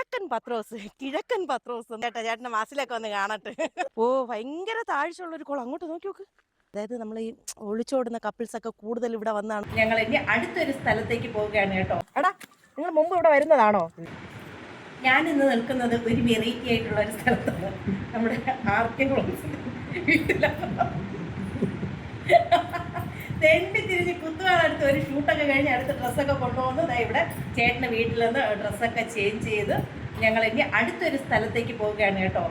കിഴക്കൻ പത്രോസ് കിഴക്കൻ പത്രോസ് ചേട്ടാ ചേട്ടന്റെ മാസിലൊക്കെ ഒന്ന് കാണട്ടെ. ഓ ഭയങ്കര താഴ്ചയുള്ള ഒരു കുളം. അങ്ങോട്ട് നോക്കി നോക്ക്. അതായത് നമ്മൾ ഈ ഒളിച്ചോടുന്ന കപ്പിൾസ് ഒക്കെ കൂടുതൽ ഇവിടെ വന്നാണ്. ഞങ്ങൾ ഇനി അടുത്തൊരു സ്ഥലത്തേക്ക് പോവുകയാണ് കേട്ടോ. എടാ നിങ്ങൾ മുമ്പ് ഇവിടെ വരുന്നതാണോ? ഞാൻ ഇന്ന് നിൽക്കുന്നത് ഒരു വെറൈറ്റി ആയിട്ടുള്ള ഒരു സ്ഥലത്താണ്. നമ്മുടെ ആർക്കെ വീട്ടിലാണ് തെണ്ടി തിരിഞ്ഞ് കുത്തുകാളടുത്ത് ഒരു ഷൂട്ടൊക്കെ കഴിഞ്ഞ് അടുത്ത ഡ്രസ്സൊക്കെ കൊണ്ടുവന്ന്. ഇവിടെ ചേട്ടന് വീട്ടിൽ നിന്ന് ഡ്രസ്സൊക്കെ ചേഞ്ച് ചെയ്ത് ഞങ്ങൾ ഇനി അടുത്തൊരു സ്ഥലത്തേക്ക് പോവുകയാണ് കേട്ടോ.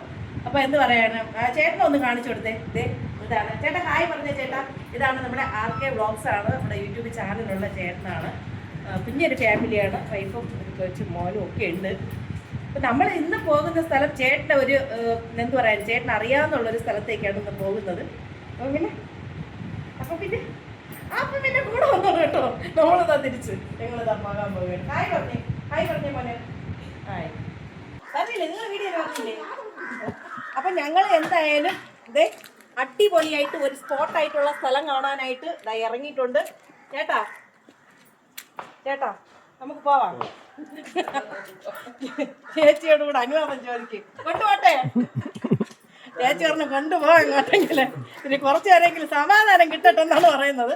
അപ്പോൾ എന്ത് പറയാണ് ചേട്ടനെ ഒന്ന് കാണിച്ചു കൊടുത്തേ. ഇതേ ഇതാണ്. ചേട്ടാ ഹായ് പറഞ്ഞ ചേട്ടാ. ഇതാണ് നമ്മുടെ ആർ കെ വ്ളോഗ്സ് ആണ്. നമ്മുടെ യൂട്യൂബ് ചാനലുള്ള ചേട്ടനാണ്. കുഞ്ഞൊരു ഫാമിലിയാണ്. വൈഫും കൊച്ചു മോനും ഒക്കെ ഉണ്ട്. അപ്പം നമ്മൾ ഇന്ന് പോകുന്ന സ്ഥലം ചേട്ടന്റെ ഒരു എന്ത് പറയാൻ ചേട്ടൻ അറിയാവുന്നുള്ള ഒരു സ്ഥലത്തേക്കാണ് ഇന്ന് പോകുന്നത്. അപ്പം പിന്നെ അപ്പം പിന്നെ? കൂടെ വന്നോ കേട്ടോ. നമ്മളിതാ തിരിച്ച്. ഞങ്ങളിതാ പോകാൻ പോവുകയാണ് ഹായ് പറഞ്ഞേ. ഹായ് പറഞ്ഞേ മോനെ. ഹായ് പറഞ്ഞില്ലേ? നിങ്ങൾ വീഡിയോ പറഞ്ഞില്ലേ? അപ്പം ഞങ്ങൾ എന്തായാലും ഇതേ അടിപൊളിയായിട്ട് ഒരു സ്പോട്ടായിട്ടുള്ള സ്ഥലം കാണാനായിട്ട് ദാ ഇറങ്ങിയിട്ടുണ്ട്. ചേട്ടാ. ചേട്ടാ നമുക്ക് പോവാം. ചേച്ചിയോട് കൂടെ അനുവാദം ചോദിക്കും. കൊണ്ടുപോട്ടെ? ചേച്ചി പറഞ്ഞു കൊണ്ടുപോകാം അങ്ങോട്ടെങ്കിൽ ഇനി കുറച്ച് നേരമെങ്കിലും സമാധാനം കിട്ടട്ടെ എന്നാണ് പറയുന്നത്.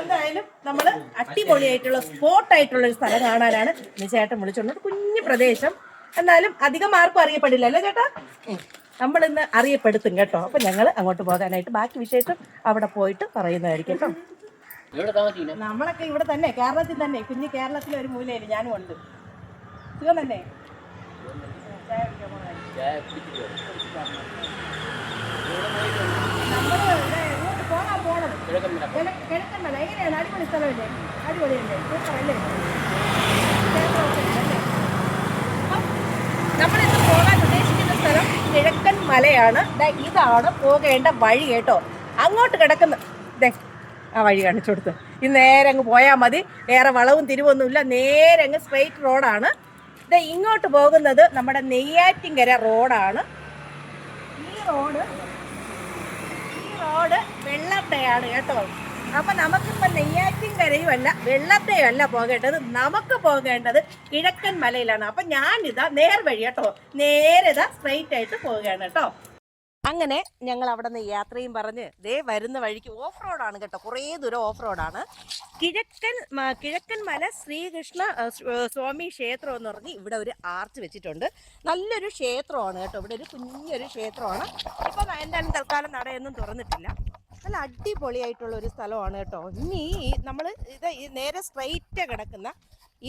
എന്തായാലും നമ്മൾ അടിപൊളിയായിട്ടുള്ള സ്പോട്ടായിട്ടുള്ള ഒരു സ്ഥലം കാണാനാണ് ഇനി ചേട്ടൻ വിളിച്ചോണ്ട് കുഞ്ഞു പ്രദേശം. എന്നാലും അധികം ആർക്കും അറിയപ്പെടില്ല അല്ലേ ചേട്ടാ? നമ്മൾ ഇന്ന് അറിയപ്പെടുത്തും കേട്ടോ. അപ്പൊ ഞങ്ങൾ അങ്ങോട്ട് പോകാനായിട്ട് ബാക്കി വിശേഷം അവിടെ പോയിട്ട് പറയുന്നതായിരിക്കും കേട്ടോ. നമ്മളൊക്കെ ഇവിടെ തന്നെ കേരളത്തിൽ തന്നെ. കുഞ്ഞു കേരളത്തിലെ ഒരു മൂലയിൽ ഞാനും ഉണ്ട്. സുഖം തന്നെ? ചായ കുടിക്കാൻ പോണതായിരിക്കും. ചായ കുടിച്ചിട്ട് വരാം. നമ്മൾ ഇവിടെ എങ്ങോട്ട് പോകാൻ പോണത് കിഴക്കൻ മല. എങ്ങനെയാണ്? അടിപൊളി സ്ഥലമല്ലേ? അടിപൊളിയല്ലേ? സൂപ്പറല്ലേ നമ്മളിന്ന് പോകാൻ ഉദ്ദേശിക്കുന്ന സ്ഥലം കിഴക്കൻ മലയാണ്. ഇതാണ് പോകേണ്ട വഴി കേട്ടോ. അങ്ങോട്ട് കിടക്കുന്ന. ദേ ആ വഴി കാണിച്ചു കൊടുത്ത്. ഇത് നേരെ അങ്ങ് പോയാൽ മതി. വേറെ വളവും തിരിവൊന്നുമില്ല. നേരെ അങ്ങ് സ്ട്രെയിറ്റ് റോഡാണ് ഇത് ഇങ്ങോട്ട് പോകുന്നത് നമ്മുടെ നെയ്യാറ്റിങ്കര റോഡാണ് ഈ റോഡ് റോഡ് വെള്ളത്തയാണ് കേട്ടോ. അപ്പൊ നമുക്കിപ്പോ നെയ്യാറ്റിൻകരയും അല്ല വെള്ളത്തെയും അല്ല പോകേണ്ടത്. നമുക്ക് പോകേണ്ടത് കിഴക്കൻ മലയിലാണ്. അപ്പൊ ഞാനിതാ നേർവഴി കേട്ടോ. നേരെ സ്ട്രെയിറ്റ് ആയിട്ട് പോവുകയാണ് കേട്ടോ. അങ്ങനെ ഞങ്ങൾ അവിടെ നിന്ന് യാത്രയും പറഞ്ഞ് ദേ വരുന്ന വഴിക്ക് ഓഫ് റോഡാണ് കേട്ടോ. കുറേ ദൂരം ഓഫ് റോഡാണ് കിഴക്കൻ കിഴക്കൻ മല ശ്രീകൃഷ്ണ സ്വാമി ക്ഷേത്രം എന്ന് പറഞ്ഞ് ഇവിടെ ഒരു ആർച്ച് വെച്ചിട്ടുണ്ട്. നല്ലൊരു ക്ഷേത്രമാണ് കേട്ടോ. ഇവിടെ ഒരു കുഞ്ഞൊരു ക്ഷേത്രമാണ്. ഇപ്പം എന്തായാലും തൽക്കാലം നടയൊന്നും തുറന്നിട്ടില്ല. നല്ല അടിപൊളിയായിട്ടുള്ള ഒരു സ്ഥലമാണ് കേട്ടോ. ഇനി നമ്മൾ ഇത് നേരെ സ്ട്രൈറ്റ് കിടക്കുന്ന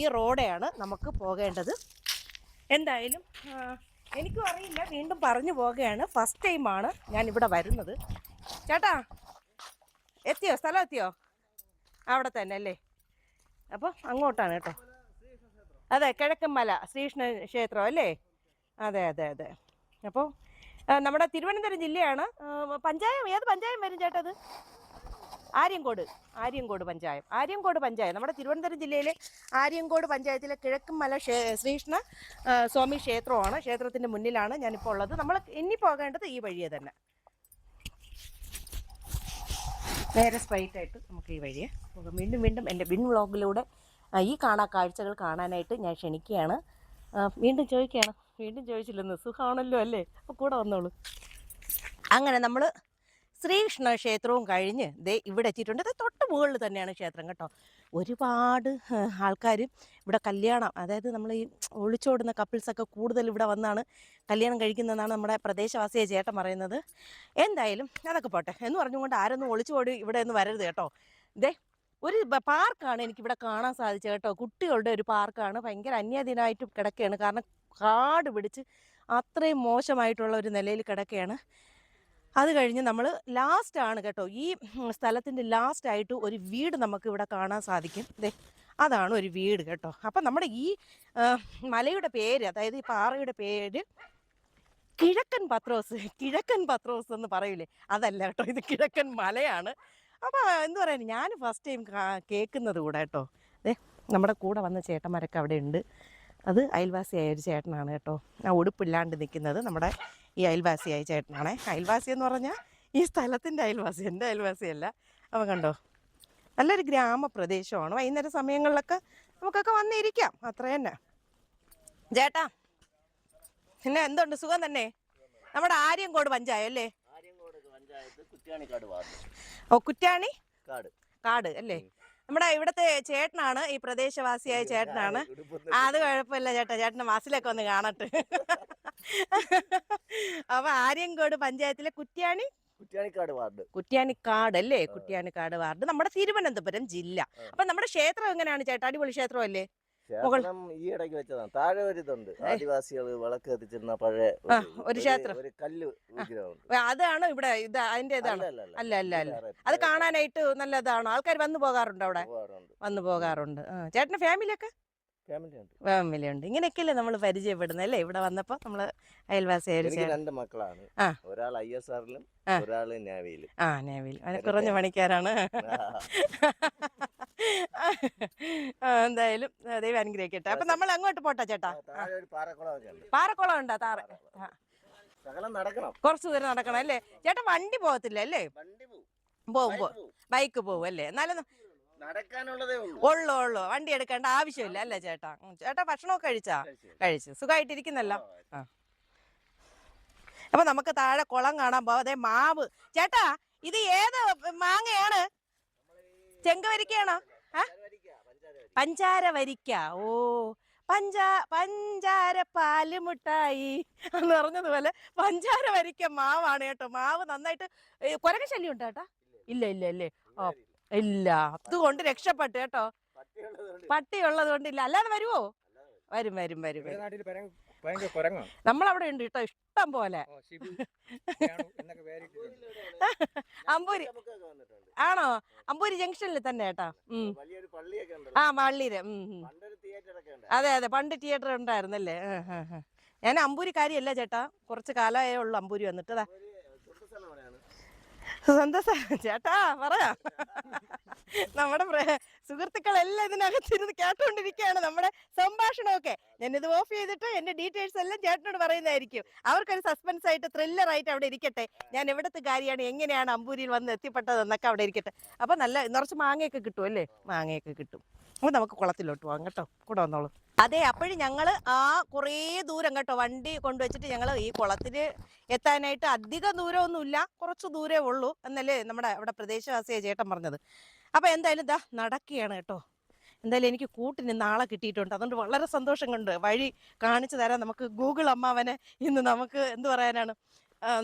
ഈ റോഡെയാണ് നമുക്ക് പോകേണ്ടത്. എന്തായാലും എനിക്കും അറിയില്ല വീണ്ടും പറഞ്ഞു പോകുകയാണ് ഫസ്റ്റ് ടൈമാണ് ഞാൻ ഇവിടെ വരുന്നത്. ചേട്ടാ എത്തിയോ? സ്ഥലം എത്തിയോ? അവിടെ തന്നെ അല്ലേ? അപ്പോൾ അങ്ങോട്ടാണ് കേട്ടോ. അതെ കിഴക്കൻമല ശ്രീകൃഷ്ണ ക്ഷേത്രം അല്ലേ? അതെ അതെ അതെ. അപ്പോൾ നമ്മുടെ തിരുവനന്തപുരം ജില്ലയാണ്. പഞ്ചായം ഏത് പഞ്ചായം വരും ചേട്ടത് ആര്യങ്കോട് ആര്യങ്കോട് പഞ്ചായം. ആര്യങ്കോട് പഞ്ചായം. നമ്മുടെ തിരുവനന്തപുരം ജില്ലയിലെ ആര്യങ്കോട് പഞ്ചായത്തിലെ കിഴക്കുമല ശ്രീകൃഷ്ണ സ്വാമി ക്ഷേത്രമാണ്. ക്ഷേത്രത്തിന്റെ മുന്നിലാണ് ഞാനിപ്പോൾ ഉള്ളത്. നമ്മൾ ഇനി പോകേണ്ടത് ഈ വഴിയെ തന്നെ. നേരെ സ്ട്രൈറ്റ് ആയിട്ട് നമുക്ക് ഈ വഴിയെ വീണ്ടും വീണ്ടും എന്റെ വിൻ വ്ളോഗിലൂടെ ഈ കാണാ കാഴ്ചകൾ കാണാനായിട്ട് ഞാൻ ക്ഷണിക്കുകയാണ്. വീണ്ടും ചോദിക്കുകയാണ്. വീണ്ടും ചോദിച്ചില്ലെന്ന്. സുഖമാണല്ലോ അല്ലേ? അപ്പോൾ കൂടെ വന്നോളൂ. അങ്ങനെ നമ്മൾ ശ്രീകൃഷ്ണ ക്ഷേത്രവും കഴിഞ്ഞ് ദേ ഇവിടെ എത്തിയിട്ടുണ്ട്. ഇത് തൊട്ട് മുകളിൽ തന്നെയാണ് ക്ഷേത്രം കേട്ടോ. ഒരുപാട് ആൾക്കാർ ഇവിടെ കല്യാണം അതായത് നമ്മൾ ഈ ഒളിച്ചോടുന്ന കപ്പിൾസൊക്കെ കൂടുതൽ ഇവിടെ വന്നാണ് കല്യാണം കഴിക്കുന്നതെന്നാണ് നമ്മുടെ പ്രദേശവാസിയെ ചേട്ടൻ പറയുന്നത്. എന്തായാലും അതൊക്കെ പോട്ടെ. എന്ന് പറഞ്ഞുകൊണ്ട് ആരൊന്നും ഒളിച്ചോടി ഇവിടെ ഒന്നും വരരുത് കേട്ടോ. ദേ ഒരു പാർക്കാണ് എനിക്കിവിടെ കാണാൻ സാധിച്ചത് കേട്ടോ. കുട്ടികളുടെ ഒരു പാർക്കാണ്. ഭയങ്കര അന്യാധീനമായിട്ട് കിടക്കുകയാണ് കാരണം കാട് പിടിച്ച് അത്രയും മോശമായിട്ടുള്ള ഒരു നിലയിൽ കിടക്കുകയാണ് അത് കഴിഞ്ഞ് നമ്മൾ ലാസ്റ്റ് ആണ് കേട്ടോ. ഈ സ്ഥലത്തിന്റെ ലാസ്റ്റ് ആയിട്ട് ഒരു വീട് നമുക്ക് ഇവിടെ കാണാൻ സാധിക്കും. ദേ അതാണ് ഒരു വീട് കേട്ടോ. അപ്പം നമ്മുടെ ഈ മലയുടെ പേര് അതായത് ഈ പാറയുടെ പേര് കിഴക്കൻ പത്രോസ് കിഴക്കൻ പത്രോസ് എന്ന് പറയൂലേ? അതല്ല കേട്ടോ ഇത് കിഴക്കൻ മലയാണ്. അപ്പോൾ എന്ത് പറയാൻ ഞാൻ ഫസ്റ്റ് ടൈം കേൾക്കുന്നത് കൂടെ കേട്ടോ. അതെ നമ്മുടെ കൂടെ വന്ന ചേട്ടന്മാരൊക്കെ അവിടെ ഉണ്ട്. അത് അയൽവാസിയായ ഒരു ചേട്ടനാണ് കേട്ടോ. ആ ഉടുപ്പില്ലാണ്ട് നിൽക്കുന്നത് നമ്മുടെ ഈ അയൽവാസിയായ ചേട്ടനാണ്. അയൽവാസി എന്ന് പറഞ്ഞാൽ ഈ സ്ഥലത്തിന്റെ അയൽവാസി എന്റെ അയൽവാസിയല്ല. അവൻ കണ്ടോ? നല്ലൊരു ഗ്രാമപ്രദേശമാണ്. വൈകുന്നേര സമയങ്ങളിലൊക്കെ നമുക്കൊക്കെ വന്നിരിക്കാം. അത്ര തന്നെ. ചേട്ടാ പിന്നെ എന്തുണ്ട്? സുഖം തന്നെ? നമ്മുടെ ആര്യങ്കോട് പഞ്ചായം അല്ലേ? ഓ കുറ്റാണി കാട്. കാട് അല്ലേ? നമ്മുടെ ഇവിടത്തെ ചേട്ടനാണ് ഈ പ്രദേശവാസിയായ ചേട്ടനാണ്. അത് കുഴപ്പമില്ല ചേട്ടാ. ചേട്ടന്റെ മാസിലൊക്കെ ഒന്ന് കാണട്ടെ. അപ്പൊ ആര്യങ്കോട് പഞ്ചായത്തിലെ കുറ്റ്യാണി? കുറ്റ്യാണിക്കാട് വാർഡ്. കുറ്റ്യാനിക്കാട് അല്ലേ? കുറ്റ്യാനിക്കാട് വാർഡ്. നമ്മുടെ തിരുവനന്തപുരം ജില്ല. അപ്പൊ നമ്മുടെ ക്ഷേത്രം എങ്ങനെയാണ് ചേട്ടാ? അടിപൊളി ക്ഷേത്രം അല്ലേ ക്ഷേത്രം ഈ ഇടയ്ക്ക് വെച്ചതാണ്. താഴെ ഒരു ഇതുണ്ട്. ആദിവാസികൾ വിളക്ക് കത്തിച്ചിരുന്ന പഴയ ഒരു ക്ഷേത്രം. ഒരു കല്ല് അതാണ് ഇവിടെ ഇത് അതിന്റെ ഇതാണ്. അല്ല, അല്ല, അല്ല. അത് കാണാനായിട്ട് നല്ലതാണ്. ആൾക്കാർ വന്നു പോകാറുണ്ട് അവിടെ? വന്നു പോകാറുണ്ട്. ചേട്ടന്റെ ഫാമിലിയൊക്കെ ഫാമിലി ഉണ്ട്. ഇങ്ങനെയൊക്കെയല്ലേ നമ്മൾ പരിചയപ്പെടുന്നത് അല്ലേ? ഇവിടെ വന്നപ്പോൾ നമ്മൾ അയൽവാസിയായിരുന്നു രണ്ട് മക്കളാണ്. ഒരാൾ ഐ എസ് ആറിലും ഒരാൾ നേവിയിലും. ആ അവനെ കുറഞ്ഞ പണിക്കാരാണ്. എന്തായാലും ദൈവം അനുഗ്രഹിക്കട്ടെ. അപ്പൊ നമ്മൾ അങ്ങോട്ട് പോട്ടെ ചേട്ടാ. പാറക്കുളം ഉണ്ടാ. താറ. കൊറച്ചു ദൂരം നടക്കണം അല്ലേ? ചേട്ടാ വണ്ടി പോകത്തില്ല അല്ലേ? പോകും ബൈക്ക് പോകും അല്ലേ? എന്നാലും ഉള്ളൂ. ഉള്ളു വണ്ടി എടുക്കേണ്ട ആവശ്യമില്ല അല്ലേ ചേട്ടാ? ചേട്ടാ ഭക്ഷണമൊക്കെ കഴിച്ചാ? കഴിച്ചു. സുഖമായിട്ടിരിക്കുന്നല്ലോ ആ, അപ്പൊ നമുക്ക് താഴെ കുളം കാണാൻ പോവാം. അതെ മാവ്. ചേട്ടാ ഇത് ഏത് മാങ്ങയാണ്? ചെങ്കവരിക്കയാണോ പഞ്ചാര വരിക്ക. ഓ പഞ്ചാ പഞ്ചാര പാൽ മുട്ടായി എന്ന് പറഞ്ഞതുപോലെ പഞ്ചാര വരിക്ക മാവാണ് കേട്ടോ. മാവ് നന്നായിട്ട് കുരങ്ങ ശല്യം ഉണ്ട് ചേട്ടാ? ഇല്ല. ഇല്ല ഇല്ലേ. ഓ. ഇല്ല. അതുകൊണ്ട് രക്ഷപ്പെട്ടു കേട്ടോ. പട്ടി ഉള്ളത് കൊണ്ട് ഇല്ല അല്ലാതെ വരുവോ വരും വരും വരും വരും. നമ്മളവിടെ ഉണ്ട് കേട്ടോ ഇഷ്ടം പോലെ. അമ്പൂരി. ആണോ? അമ്പൂരി ജംഗ്ഷനിൽ തന്നെ കേട്ടോ. ആ പള്ളിയിൽ. അതെ അതെ. പണ്ട് തിയേറ്റർ ഉണ്ടായിരുന്നല്ലേ. ഞാൻ അമ്പൂരി കാര്യല്ല ചേട്ടാ. കുറച്ച് കാലമായേ ഉള്ളൂ അമ്പൂരി വന്നിട്ട് ദാ. ഒരു സ്വത്ത് സ്ഥലം എവിടെയാണ് സന്തോഷ ചേട്ടാ പറയാ നമ്മുടെ സുഹൃത്തുക്കളെല്ലാം ഇതിനകത്തിരുന്ന് കേട്ടോണ്ടിരിക്കുകയാണ്. നമ്മുടെ സംഭാഷണമൊക്കെ. ഞാൻ ഇത് ഓഫ് ചെയ്തിട്ട് എന്റെ ഡീറ്റെയിൽസ് എല്ലാം ചേട്ടനോട് പറയുന്നതായിരിക്കും. അവർക്കൊരു സസ്പെൻസ് ആയിട്ട് ത്രില്ലർ ആയിട്ട് അവിടെ ഇരിക്കട്ടെ. ഞാൻ എവിടത്തെ കാര്യമാണ് എങ്ങനെയാണ് അമ്പൂരിയിൽ വന്ന് എത്തിപ്പെട്ടതെന്നൊക്കെ അവിടെ ഇരിക്കട്ടെ. അപ്പൊ നല്ല നിറച്ച് മാങ്ങയൊക്കെ കിട്ടും അല്ലേ? മാങ്ങയൊക്കെ കിട്ടും. അപ്പൊ നമുക്ക് കുളത്തിലോട്ട് പോകാം കേട്ടോ. കൂടെ വന്നോളൂ. അതെ അപ്പോഴും ഞങ്ങൾ ആ കുറേ ദൂരം കേട്ടോ വണ്ടി കൊണ്ടുവച്ചിട്ട് ഞങ്ങൾ ഈ കുളത്തിൽ എത്താനായിട്ട് അധിക ദൂരമൊന്നുമില്ല. കുറച്ച് ദൂരേ ഉള്ളൂ എന്നല്ലേ നമ്മുടെ അവിടെ പ്രദേശവാസിയായ ചേട്ടൻ പറഞ്ഞത്. അപ്പോൾ എന്തായാലും ഇതാ നടക്കുകയാണ് കേട്ടോ. എന്തായാലും എനിക്ക് കൂട്ടിന് നാളെ കിട്ടിയിട്ടുണ്ട്. അതുകൊണ്ട് വളരെ സന്തോഷം കൊണ്ട് വഴി കാണിച്ചു തരാൻ നമുക്ക് ഗൂഗിൾ അമ്മാവനെ ഇന്ന് നമുക്ക് എന്ത് പറയാനാണ്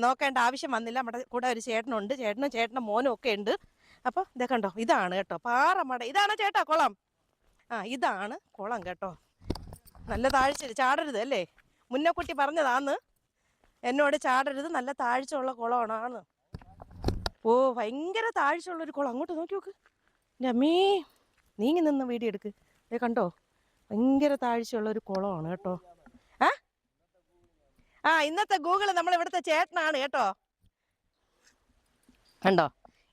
നോക്കേണ്ട ആവശ്യം വന്നില്ല. നമ്മുടെ കൂടെ ഒരു ചേട്ടനുണ്ട്. ചേട്ടനും ചേട്ടന്റെ മോനും ഒക്കെ ഉണ്ട്. അപ്പോൾ ഇതൊക്കെ ഉണ്ടോ ഇതാണ് കേട്ടോ. പാറമട. ഇതാണ് ചേട്ടാ കുളം? ആ ഇതാണ് കുളം കേട്ടോ. നല്ല താഴ്ച ചാടരുത് അല്ലേ? മുന്നക്കുട്ടി പറഞ്ഞതാന്ന്. എന്നോട് ചാടരുത് നല്ല താഴ്ച ഉള്ള കുളമാണ് ഓ ഭയങ്കര താഴ്ച ഉള്ള ഒരു കുളം. അങ്ങോട്ട് നോക്കി നോക്ക്. രമീ നീങ്ങി നിന്ന് വീഡിയോ എടുക്ക്. ഏ കണ്ടോ? ഭയങ്കര താഴ്ചയുള്ളൊരു കുളമാണ് കേട്ടോ. ആ ആ ഇന്നത്തെ ഗൂഗിൾ നമ്മൾ ഇവിടുത്തെ ചേട്ടനാണ് കേട്ടോ. കണ്ടോ?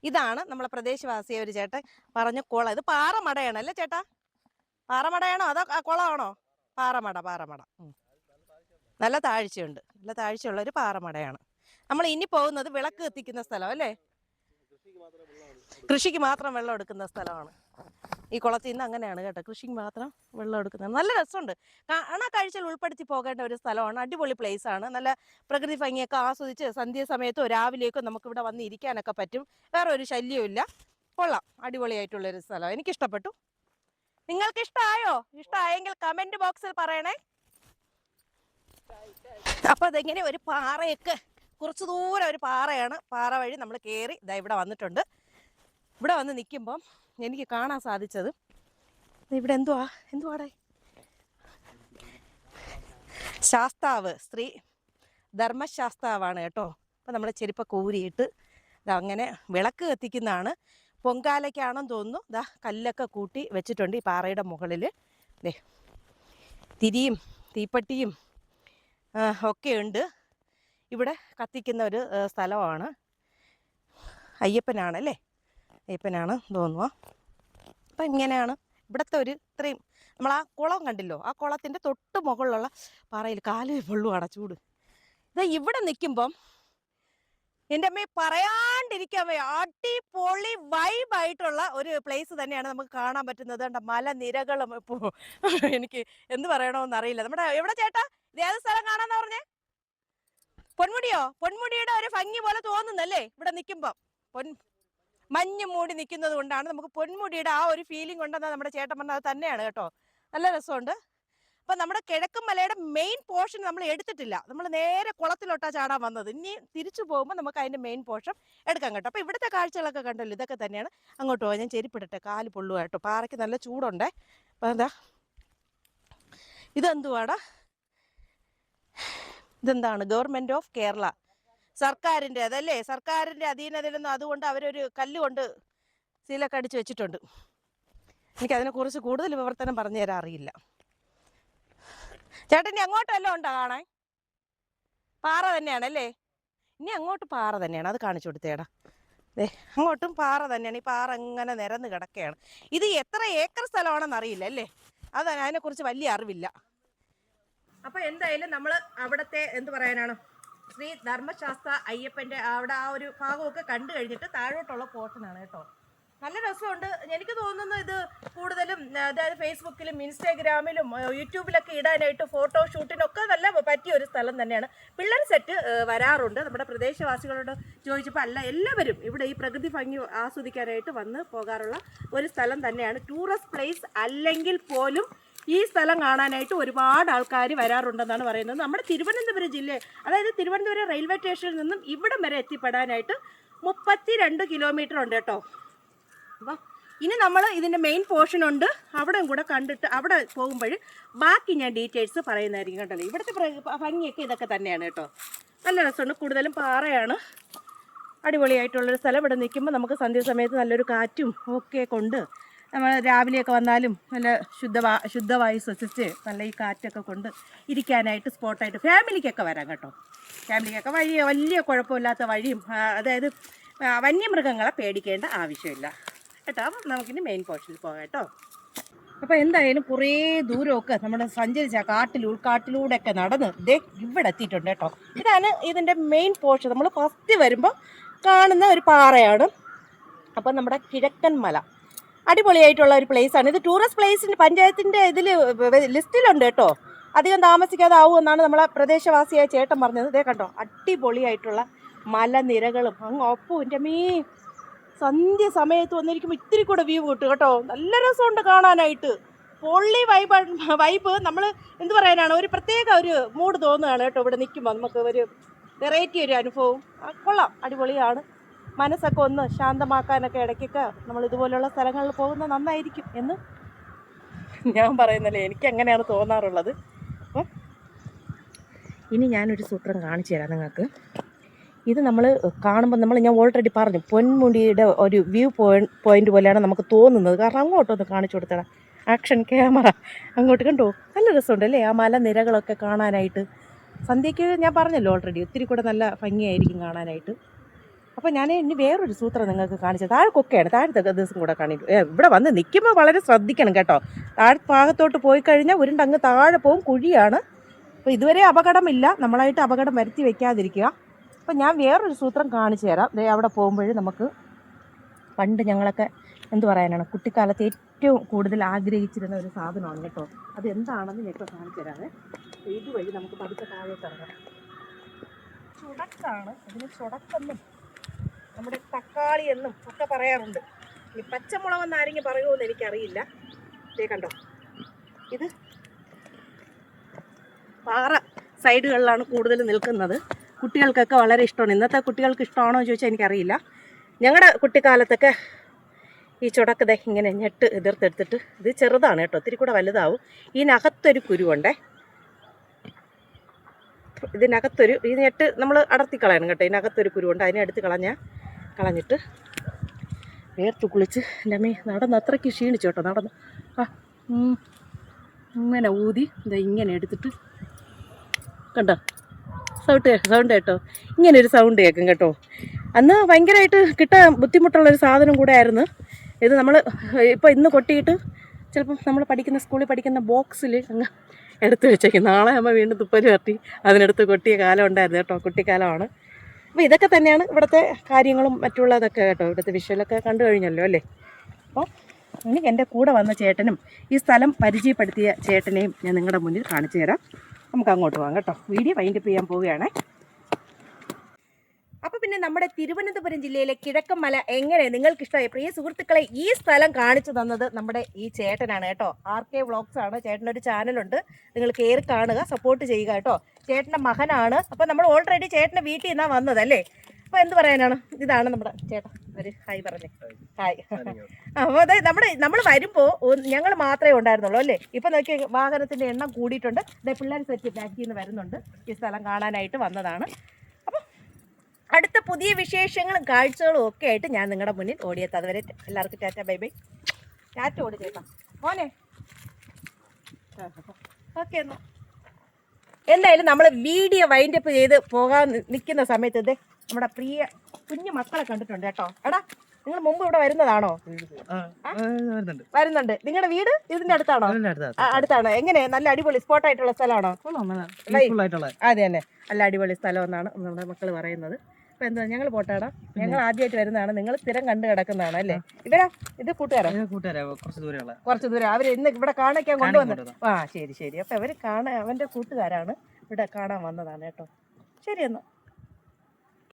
ഇതാണ് നമ്മളെ പ്രദേശവാസിയ ഒരു ചേട്ടൻ പറഞ്ഞ കുളം. ഇത് പാറ അല്ലേ ചേട്ടാ? പാറമടയാണോ? അതോ കുളമാണോ? പാറമട പാറമട. നല്ല താഴ്ചയുണ്ട്. നല്ല താഴ്ചയുള്ള ഒരു പാറമടയാണ്. നമ്മൾ ഇനി പോകുന്നത് വിളക്ക് എത്തിക്കുന്ന സ്ഥലം അല്ലേ? കൃഷിക്ക് മാത്രം വെള്ളം എടുക്കുന്ന സ്ഥലമാണ്. ഈ കുളത്തിൽ നിന്ന് അങ്ങനെയാണ് കേട്ടോ. കൃഷിക്ക് മാത്രം വെള്ളം എടുക്കുന്ന നല്ല രസമുണ്ട്. കാണാ കാഴ്ചൽ ഉൾപ്പെടുത്തി പോകേണ്ട ഒരു സ്ഥലമാണ്. അടിപൊളി പ്ലേസ് ആണ്. നല്ല പ്രകൃതി ഭംഗിയൊക്കെ ആസ്വദിച്ച് സന്ധ്യാസമയത്തോ രാവിലെയൊക്കെ നമുക്ക് ഇവിടെ വന്ന് ഇരിക്കാനൊക്കെ പറ്റും. വേറെ ഒരു ശല്യവും ഇല്ല കൊള്ളാം. അടിപൊളിയായിട്ടുള്ളൊരു സ്ഥലം. എനിക്കിഷ്ടപ്പെട്ടു. നിങ്ങൾക്ക് ഇഷ്ടമായോ ഇഷ്ടമായെങ്കിൽ കമന്റ് ബോക്സിൽ പറയണേ. അപ്പൊ അതെങ്ങനെ ഒരു പാറയൊക്കെ കുറച്ച് ദൂരം ഒരു പാറയാണ്. പാറ വഴി നമ്മൾ കയറി ഇതാ ഇവിടെ വന്നിട്ടുണ്ട്. ഇവിടെ വന്ന് നിൽക്കുമ്പം എനിക്ക് കാണാൻ സാധിച്ചത് ഇവിടെ എന്തുവാ? എന്തുവാടേ? ശാസ്താവ് സ്ത്രീ ധർമ്മശാസ്താവാണ് കേട്ടോ. അപ്പം നമ്മൾ ചെരുപ്പൊക്കെ ഊരിയിട്ട് ദാ അങ്ങനെ വിളക്ക് കത്തിക്കുന്നതാണ്. പൊങ്കാലയ്ക്കാണെന്ന് തോന്നുന്നു. ദാ കല്ലൊക്കെ കൂട്ടി വെച്ചിട്ടുണ്ട് ഈ പാറയുടെ മുകളിൽ ദേ തിരിയും തീപ്പട്ടിയും ഒക്കെയുണ്ട് ഇവിടെ കത്തിക്കുന്ന ഒരു സ്ഥലമാണ്. അയ്യപ്പനാണ് അല്ലേ? അയ്യപ്പനാണ് തോന്നുക അപ്പം ഇങ്ങനെയാണ്. ഇവിടുത്തെ ഒരു ഇത്രയും നമ്മൾ ആ കുളം കണ്ടില്ലോ. ആ കുളത്തിന്റെ തൊട്ട് മുകളിലുള്ള പാറയിൽ കാൽ വെള്ളുവാണ് ചൂട്. ഇതാ ഇവിടെ നിൽക്കുമ്പം എന്റെ അമ്മയെ പറയാണ്ടിരിക്കാൻ വയ്യ അടിപൊളി വൈബായിട്ടുള്ള ഒരു പ്ലേസ് തന്നെയാണ് നമുക്ക് കാണാൻ പറ്റുന്നത്. കണ്ട? മലനിരകളും ഇപ്പോൾ എനിക്ക് എന്ത് പറയണമെന്ന് അറിയില്ല. നമ്മുടെ എവിടെ ചേട്ടാ? ഇത് ഏത് സ്ഥലം കാണാന്ന് പറഞ്ഞേ? പൊന്മുടിയോ? പൊന്മുടിയുടെ ഒരു ഭംഗി പോലെ തോന്നുന്നല്ലേ? ഇവിടെ നിൽക്കുമ്പം പൊൻ മഞ്ഞ് മൂടി നിൽക്കുന്നത് കൊണ്ടാണ് നമുക്ക് പൊന്മുടിയുടെ ആ ഒരു ഫീലിംഗ് ഉണ്ടെന്ന് നമ്മുടെ ചേട്ടൻ പറഞ്ഞത്. തന്നെയാണ് കേട്ടോ. നല്ല രസമുണ്ട്. അപ്പൊ നമ്മുടെ കിഴക്കൻ മലയുടെ മെയിൻ പോർഷൻ നമ്മൾ എടുത്തിട്ടില്ല. നമ്മൾ നേരെ കുളത്തിലോട്ടാ ചാടാൻ വന്നത്. ഇനി തിരിച്ചു പോകുമ്പോൾ നമുക്ക് അതിന്റെ മെയിൻ പോർഷൻ എടുക്കാൻ കേട്ടോ. അപ്പൊ ഇവിടുത്തെ കാഴ്ചകളൊക്കെ കണ്ടല്ലോ. ഇതൊക്കെ തന്നെയാണ്. അങ്ങോട്ട് പോകാൻ ഞാൻ ചെരിപ്പിടട്ടെ. കാൽ പൊള്ളുവായിട്ടോ. പാറയ്ക്ക് നല്ല ചൂടുണ്ടേ. അപ്പൊ എന്താ? ഇതെന്തുവാടാ? ഇതെന്താണ്? ഗവൺമെന്റ് ഓഫ് കേരള സർക്കാരിന്റെ അതല്ലേ? സർക്കാരിന്റെ അധീനതയിലൊന്നും അതുകൊണ്ട് അവരൊരു കല്ല് കൊണ്ട് സീലൊക്കെ അടിച്ചു വെച്ചിട്ടുണ്ട്. എനിക്ക് അതിനെക്കുറിച്ച് കൂടുതൽ വിവർത്തനം പറഞ്ഞു അറിയില്ല. ചേട്ടൻ ഇനി അങ്ങോട്ടല്ലോ ഉണ്ടോ കാണാൻ? പാറ തന്നെയാണല്ലേ ഇനി അങ്ങോട്ട് പാറ തന്നെയാണ്. അത് കാണിച്ചു കൊടുത്തേടാ. ദേ അങ്ങോട്ടും പാറ തന്നെയാണ്. ഈ പാറ ഇങ്ങനെ നിരന്ന് കിടക്കുകയാണ്. ഇത് എത്ര ഏക്കർ സ്ഥലമാണെന്ന് അറിയില്ല അല്ലേ? അത് അതിനെക്കുറിച്ച് വലിയ അറിവില്ല. അപ്പൊ എന്തായാലും നമ്മൾ അവിടത്തെ എന്ത് പറയാനാണ്? ശ്രീ ധർമ്മശാസ്ത്ര അയ്യപ്പന്റെ അവിടെ ആ ഒരു ഭാഗമൊക്കെ കണ്ടു കഴിഞ്ഞിട്ട് താഴോട്ടുള്ള പോർഷനാണ് കേട്ടോ. നല്ല രസമുണ്ട്. എനിക്ക് തോന്നുന്നു ഇത് കൂടുതലും അതായത് ഫേസ്ബുക്കിലും ഇൻസ്റ്റാഗ്രാമിലും യൂട്യൂബിലൊക്കെ ഇടാനായിട്ട് ഫോട്ടോ ഷൂട്ടിനൊക്കെ നല്ല പറ്റിയ ഒരു സ്ഥലം തന്നെയാണ്. പിള്ളേർ സെറ്റ് വരാറുണ്ട്. നമ്മുടെ പ്രദേശവാസികളോട് ചോദിച്ചപ്പോൾ അല്ല എല്ലാവരും ഇവിടെ ഈ പ്രകൃതി ഭംഗി ആസ്വദിക്കാനായിട്ട് വന്ന് പോകാറുള്ള ഒരു സ്ഥലം തന്നെയാണ്. ടൂറിസ്റ്റ് പ്ലേസ് അല്ലെങ്കിൽ പോലും ഈ സ്ഥലം കാണാനായിട്ട് ഒരുപാട് ആൾക്കാർ വരാറുണ്ടെന്നാണ് പറയുന്നത്. നമ്മുടെ തിരുവനന്തപുരം ജില്ല അതായത് തിരുവനന്തപുരം റെയിൽവേ സ്റ്റേഷനിൽ നിന്നും ഇവിടം വരെ എത്തിപ്പെടാനായിട്ട് മുപ്പത്തി രണ്ട് കിലോമീറ്റർ ഉണ്ട് കേട്ടോ. അപ്പോൾ ഇനി നമ്മൾ ഇതിന്റെ മെയിൻ പോർഷൻ ഉണ്ട്. അവിടെയും കൂടെ കണ്ടിട്ട് അവിടെ പോകുമ്പോൾ ബാക്കി ഞാൻ ഡീറ്റെയിൽസ് പറയുന്നതായിരിക്കും കേട്ടോ ഇവിടുത്തെ ഭംഗിയൊക്കെ ഇതൊക്കെ തന്നെയാണ് കേട്ടോ. നല്ല രസമുണ്ട്. കൂടുതലും പാറയാണ്. അടിപൊളിയായിട്ടുള്ളൊരു സ്ഥലം. ഇവിടെ നിൽക്കുമ്പോൾ നമുക്ക് സന്ധ്യ സമയത്ത് നല്ലൊരു കാറ്റും ഒക്കെ കൊണ്ട് നമ്മൾ രാവിലെയൊക്കെ വന്നാലും നല്ല ശുദ്ധവാ ശുദ്ധവായു ശ്വസിച്ച് നല്ല ഈ കാറ്റൊക്കെ കൊണ്ട് ഇരിക്കാനായിട്ട് സ്പോട്ടായിട്ട് ഫാമിലിക്കൊക്കെ വരാം കേട്ടോ. ഫാമിലിക്കൊക്കെ വഴി വലിയ കുഴപ്പമില്ലാത്ത വഴിയും അതായത് വന്യമൃഗങ്ങളെ പേടിക്കേണ്ട ആവശ്യമില്ല. കേട്ടോ. അപ്പം നമുക്കിനി മെയിൻ പോർഷനിൽ പോകാം കേട്ടോ. അപ്പോൾ എന്തായാലും കുറേ ദൂരമൊക്കെ നമ്മൾ സഞ്ചരിച്ച കാട്ടിൽ ഉൾക്കാട്ടിലൂടെയൊക്കെ നടന്ന് ദേ ഇവിടെ എത്തിയിട്ടുണ്ട് കേട്ടോ. ഇതാണ് ഇതിന്റെ മെയിൻ പോർഷൻ നമ്മൾ ഫസ്റ്റ് വരുമ്പോൾ കാണുന്ന ഒരു പാറയാണ്. അപ്പം നമ്മുടെ കിഴക്കൻ മല. അടിപൊളിയായിട്ടുള്ള ഒരു പ്ലേസാണ് ഇത് ടൂറിസ്റ്റ് പ്ലേസിന്റെ പഞ്ചായത്തിന്റെ ഇതിൽ ലിസ്റ്റിലുണ്ട് കേട്ടോ. അധികം താമസിക്കാതെ ആവുമെന്നാണ് നമ്മളെ പ്രദേശവാസിയായ ചേട്ടൻ പറഞ്ഞത്. ഇതേ കണ്ടോ? അടിപൊളിയായിട്ടുള്ള മലനിരകളും അങ്ങ് ഒപ്പുവിന്റെ മീ സന്ധ്യ സമയത്ത് വന്നിരിക്കുമ്പോൾ ഇത്തിരി കൂടെ വ്യൂ കിട്ടും കേട്ടോ. നല്ല രസമുണ്ട് കാണാനായിട്ട്. പൊള്ളി വൈബ് വൈബ് നമ്മൾ എന്ത് പറയാനാണ് ഒരു പ്രത്യേക ഒരു മൂഡ് തോന്നുകയാണ് കേട്ടോ ഇവിടെ നിൽക്കുമ്പോൾ നമുക്ക് ഒരു വെറൈറ്റി ഒരു അനുഭവം. കൊള്ളാം. അടിപൊളിയാണ്. മനസ്സൊക്കെ ഒന്ന് ശാന്തമാക്കാനൊക്കെ ഇടയ്ക്കൊക്കെ നമ്മൾ ഇതുപോലെയുള്ള സ്ഥലങ്ങളിൽ പോകുന്നത് നന്നായിരിക്കും എന്ന് ഞാൻ പറയുന്നല്ലേ എനിക്ക് അങ്ങനെയാണ് തോന്നാറുള്ളത്. അപ്പം ഇനി ഞാനൊരു സൂത്രം കാണിച്ചു തരാം നിങ്ങൾക്ക്. ഇത് നമ്മൾ കാണുമ്പോൾ നമ്മൾ ഞാൻ ഓൾറെഡി പറഞ്ഞു പൊന്മുടിയുടെ ഒരു വ്യൂ പോയിന്റ് പോയിന്റ് പോലെയാണ് നമുക്ക് തോന്നുന്നത്. കാരണം അങ്ങോട്ടൊന്ന് കാണിച്ചു കൊടുത്തടാ. ആക്ഷൻ ക്യാമറ അങ്ങോട്ട് കണ്ടോ? നല്ല രസമുണ്ട് അല്ലേ ആ മലനിരകളൊക്കെ കാണാനായിട്ട്. സന്ധ്യയ്ക്ക് ഞാൻ പറഞ്ഞല്ലോ ഓൾറെഡി ഒത്തിരി കൂടെ നല്ല ഭംഗിയായിരിക്കും കാണാനായിട്ട്. അപ്പോൾ ഞാൻ ഇനി വേറൊരു സൂത്രം നിങ്ങൾക്ക് കാണിച്ചത് താഴെ കൊക്കയാണ് താഴത്തെ ദിവസം കൂടെ കാണിക്കും. ഇവിടെ വന്ന് നിൽക്കുമ്പോൾ വളരെ ശ്രദ്ധിക്കണം കേട്ടോ. താഴെ ഭാഗത്തോട്ട് പോയി കഴിഞ്ഞാൽ ഉരുണ്ടങ്ങ് താഴെ പോകും കുഴിയാണ്. അപ്പോൾ ഇതുവരെ അപകടമില്ല. നമ്മളായിട്ട് അപകടം വരുത്തി വെക്കാതിരിക്കുക. അപ്പം ഞാൻ വേറൊരു സൂത്രം കാണിച്ചു തരാം. ദേ അവിടെ പോകുമ്പോൾ നമുക്ക് പണ്ട് ഞങ്ങളൊക്കെ എന്ത് പറയാനാണ് കുട്ടിക്കാലത്ത് ഏറ്റവും കൂടുതൽ ആഗ്രഹിച്ചിരുന്ന ഒരു സാധനമാണ് കേട്ടോ. അത് എന്താണെന്ന് ഞാൻ ഇപ്പോൾ കാണിച്ചു തരാം അപ്പോൾ ഇതുവഴി നമുക്ക് പതുക്കെ താഴെ ഇറങ്ങാം. ചുടക്കാണ് അതിന് ചുടക്കെന്നും നമ്മുടെ തക്കാളി എന്നും ഒക്കെ പറയാറുണ്ട്. ഈ പച്ചമുളകെന്ന് ആരെങ്കിലും പറയുമോ എനിക്കറിയില്ല. ദേ കണ്ടോ? ഇത് പാറ സൈഡുകളിലാണ് കൂടുതൽ നിൽക്കുന്നത്. കുട്ടികൾക്കൊക്കെ വളരെ ഇഷ്ടമാണ്. ഇന്നത്തെ കുട്ടികൾക്ക് ഇഷ്ടമാണോ എന്ന് ചോദിച്ചാൽ എനിക്കറിയില്ല. ഞങ്ങളുടെ കുട്ടിക്കാലത്തൊക്കെ ഈ ചുടക്കത ഇങ്ങനെ ഞെട്ട് എതിർത്തെടുത്തിട്ട് ഇത് ചെറുതാണ് കേട്ടോ ഒത്തിരി കൂടെ വലുതാവും. ഇതിനകത്തൊരു കുരുവുണ്ടേ. ഇതിനകത്തൊരു ഈ ഞെട്ട് നമ്മൾ അടർത്തി കളയണം കേട്ടോ. ഇതിനകത്തൊരു കുരുവുണ്ട് അതിനെ എടുത്ത് കളഞ്ഞാൽ കളഞ്ഞിട്ട് വേർത്ത് കുളിച്ച് എന്റെ അമ്മേ നടന്ന് അത്രയ്ക്ക് ക്ഷീണിച്ചു കേട്ടോ നടന്ന്. ആ ഇങ്ങനെ ഊതി ഇങ്ങനെ എടുത്തിട്ട് കണ്ടോ? സൗണ്ട് സൗണ്ട് കേട്ടോ. ഇങ്ങനെ ഒരു സൗണ്ട് കേൾക്കും കേട്ടോ. അന്ന് ഭയങ്കരമായിട്ട് കിട്ടാൻ ബുദ്ധിമുട്ടുള്ളൊരു സാധനം കൂടെ ആയിരുന്നു ഇത് നമ്മൾ ഇപ്പോൾ ഇന്ന് കൊട്ടിയിട്ട് ചിലപ്പം നമ്മൾ പഠിക്കുന്ന സ്കൂളിൽ പഠിക്കുന്ന ബോക്സിൽ അങ്ങ് എടുത്ത് വെച്ചേക്കും. നാളെ ആകുമ്പോൾ വീണ്ടും തുപ്പൽ തട്ടി അതിനടുത്ത് കൊട്ടിയ കാലം ഉണ്ടായിരുന്നു കേട്ടോ. കുട്ടിക്കാലമാണ്. അപ്പോൾ ഇതൊക്കെ തന്നെയാണ് ഇവിടുത്തെ കാര്യങ്ങളും മറ്റുള്ളതൊക്കെ കേട്ടോ. ഇവിടുത്തെ വിഷ്വലൊക്കെ കണ്ടു കഴിഞ്ഞല്ലോ അല്ലേ? അപ്പോൾ ഇനി എന്റെ കൂടെ വന്ന ചേട്ടനും ഈ സ്ഥലം പരിചയപ്പെടുത്തിയ ചേട്ടനെയും ഞാൻ നിങ്ങളുടെ മുന്നിൽ കാണിച്ചു തരാം. നമുക്ക് അങ്ങോട്ട് പോകാം കേട്ടോ. വീഡിയോ വൈൻഡപ്പ് ചെയ്യാൻ പോവുകയാണ്. പിന്നെ നമ്മുടെ തിരുവനന്തപുരം ജില്ലയിലെ കിഴക്കൻ മല എങ്ങനെ നിങ്ങൾക്ക് ഇഷ്ടമായി പ്രിയ സുഹൃത്തുക്കളെ ഈ സ്ഥലം കാണിച്ചു തന്നത് നമ്മുടെ ഈ ചേട്ടനാണ് കേട്ടോ. ആർ കെ വ്ളോഗ്സ് ആണ്. ചേട്ടനൊരു ചാനലുണ്ട്. നിങ്ങൾ കയറി കാണുക സപ്പോർട്ട് ചെയ്യുക കേട്ടോ. ചേട്ടന്റെ മകനാണ്. അപ്പോൾ നമ്മൾ ഓൾറെഡി ചേട്ടന്റെ വീട്ടിൽ നിന്നാണ് വന്നത് അല്ലേ? അപ്പോൾ എന്ത് പറയാനാണ്? ഇതാണ് നമ്മുടെ ചേട്ടൻ. ഒരു ഹായ് പറഞ്ഞേ. ഹായ് അപ്പോൾ അതായത് നമ്മുടെ നമ്മൾ വരുമ്പോൾ ഞങ്ങൾ മാത്രമേ ഉണ്ടായിരുന്നുള്ളൂ അല്ലേ? ഇപ്പം നോക്കി വാഹനത്തിന്റെ എണ്ണം കൂടിയിട്ടുണ്ട്. ഇതേ പിള്ളേർ സെറ്റ് ബാക്കിൽ നിന്ന് വരുന്നുണ്ട്. ഈ സ്ഥലം കാണാനായിട്ട് വന്നതാണ്. അപ്പം അടുത്ത പുതിയ വിശേഷങ്ങളും കാഴ്ചകളും ഒക്കെ ആയിട്ട് ഞാൻ നിങ്ങളുടെ മുന്നിൽ ഓടിയെത്താം. അതുവരെ എല്ലാവർക്കും ടാറ്റ ബൈ ബൈ. ടാറ്റ ഓടി ചേട്ടാ മോനെ. ഓക്കെ എന്നാ. എന്തായാലും നമ്മൾ വീഡിയോ വൈൻഡപ്പ് ചെയ്ത് പോകാൻ നിൽക്കുന്ന സമയത്ത് ഇത് നമ്മുടെ പ്രിയ കുഞ്ഞു മക്കളെ കണ്ടിട്ടുണ്ട് കേട്ടോ. എടാ നിങ്ങൾ മുമ്പ് ഇവിടെ വരുന്നതാണോ? വരുന്നുണ്ട്. നിങ്ങളുടെ വീട് ഇതിന്റെ അടുത്താണോ? അടുത്താണോ അടുത്താ. അടുത്താണ്. എങ്ങനെ? നല്ല അടിപൊളി സ്പോട്ട് ആയിട്ടുള്ള സ്ഥലമാണോ? അതെ തന്നെ. നല്ല അടിപൊളി സ്ഥലം എന്നാണ് നമ്മുടെ മക്കൾ പറയുന്നത്. അപ്പൊ എന്താ ഞങ്ങൾ പോട്ടാടാ. ഞങ്ങൾ ആദ്യമായിട്ട് വരുന്നതാണ്. നിങ്ങൾ സ്ഥിരം കണ്ടു കിടക്കുന്നതാണ് അല്ലേ? ഇവരാ ഇത് കൂട്ടുകാരാ? കുറച്ച് ദൂരം. അവർ ഇന്ന് ഇവിടെ കാണിക്കാൻ കൊണ്ടുവന്നു. ആ ശരി ശരി. അപ്പൊ അവർ കാണാൻ അവന്റെ കൂട്ടുകാരാണ് ഇവിടെ കാണാൻ വന്നതാണ് കേട്ടോ. ശരി എന്നാ.